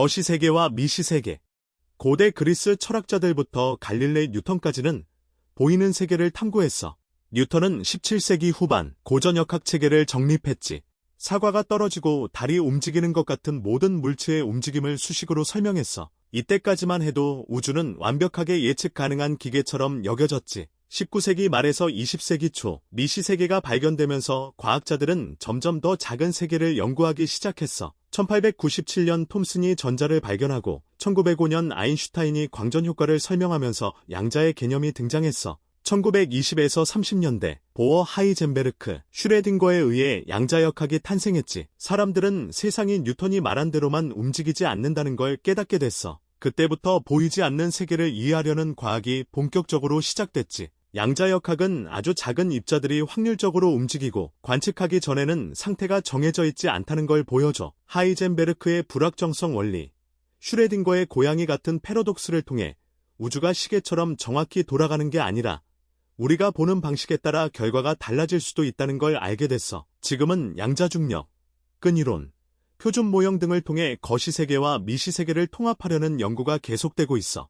거시세계와 미시세계. 고대 그리스 철학자들부터 갈릴레이 뉴턴까지는 보이는 세계를 탐구했어. 뉴턴은 17세기 후반 고전역학 체계를 정립했지. 사과가 떨어지고 달이 움직이는 것 같은 모든 물체의 움직임을 수식으로 설명했어. 이때까지만 해도 우주는 완벽하게 예측 가능한 기계처럼 여겨졌지. 19세기 말에서 20세기 초 미시 세계가 발견되면서 과학자들은 점점 더 작은 세계를 연구하기 시작했어. 1897년 톰슨이 전자를 발견하고 1905년 아인슈타인이 광전 효과를 설명하면서 양자의 개념이 등장했어. 1920에서 30년대 보어 하이젠베르크, 슈레딩거에 의해 양자역학이 탄생했지. 사람들은 세상이 뉴턴이 말한 대로만 움직이지 않는다는 걸 깨닫게 됐어. 그때부터 보이지 않는 세계를 이해하려는 과학이 본격적으로 시작됐지. 양자역학은 아주 작은 입자들이 확률적으로 움직이고 관측하기 전에는 상태가 정해져 있지 않다는 걸 보여줘. 하이젠베르크의 불확정성 원리, 슈레딩거의 고양이 같은 패러독스를 통해 우주가 시계처럼 정확히 돌아가는 게 아니라 우리가 보는 방식에 따라 결과가 달라질 수도 있다는 걸 알게 됐어. 지금은 양자중력, 끈이론, 표준 모형 등을 통해 거시세계와 미시세계를 통합하려는 연구가 계속되고 있어.